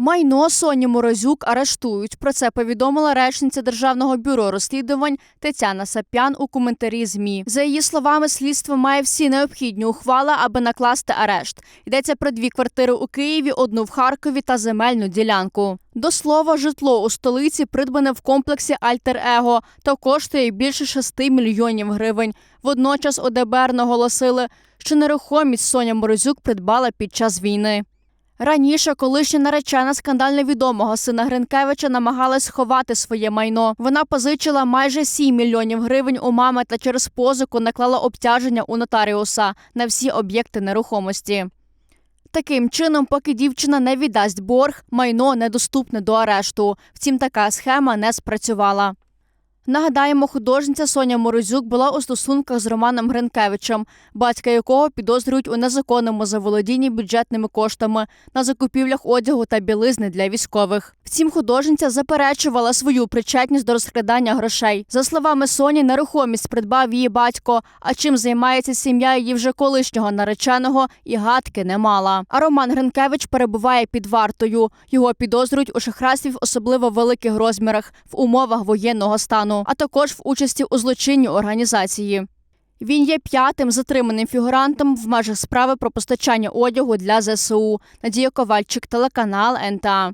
Майно Соні Морозюк арештують. Про це повідомила речниця Державного бюро розслідувань Тетяна Сапян у коментарі ЗМІ. За її словами, слідство має всі необхідні ухвали, аби накласти арешт. Йдеться про дві квартири у Києві, одну в Харкові та земельну ділянку. До слова, житло у столиці придбане в комплексі Альтер-Его та коштує більше 6 мільйонів гривень. Водночас у ДБР наголосили, що нерухомість Соня Морозюк придбала під час війни. Раніше колишня наречена скандально відомого сина Гринкевича намагалась сховати своє майно. Вона позичила майже 7 мільйонів гривень у мами та через позику наклала обтяження у нотаріуса на всі об'єкти нерухомості. Таким чином, поки дівчина не віддасть борг, майно недоступне до арешту. Втім, така схема не спрацювала. Нагадаємо, художниця Соня Морозюк була у стосунках з Романом Гринкевичем, батька якого підозрюють у незаконному заволодінні бюджетними коштами на закупівлях одягу та білизни для військових. Втім, художниця заперечувала свою причетність до розкрадання грошей. За словами Соні, нерухомість придбав її батько. А чим займається сім'я її вже колишнього нареченого і гадки не мала. А Роман Гринкевич перебуває під вартою. Його підозрюють у шахрайстві в особливо великих розмірах в умовах воєнного стану, а також в участі у злочинній організації. Він є п'ятим затриманим фігурантом в межах справи про постачання одягу для ЗСУ. Надія Ковальчик, телеканал НТА.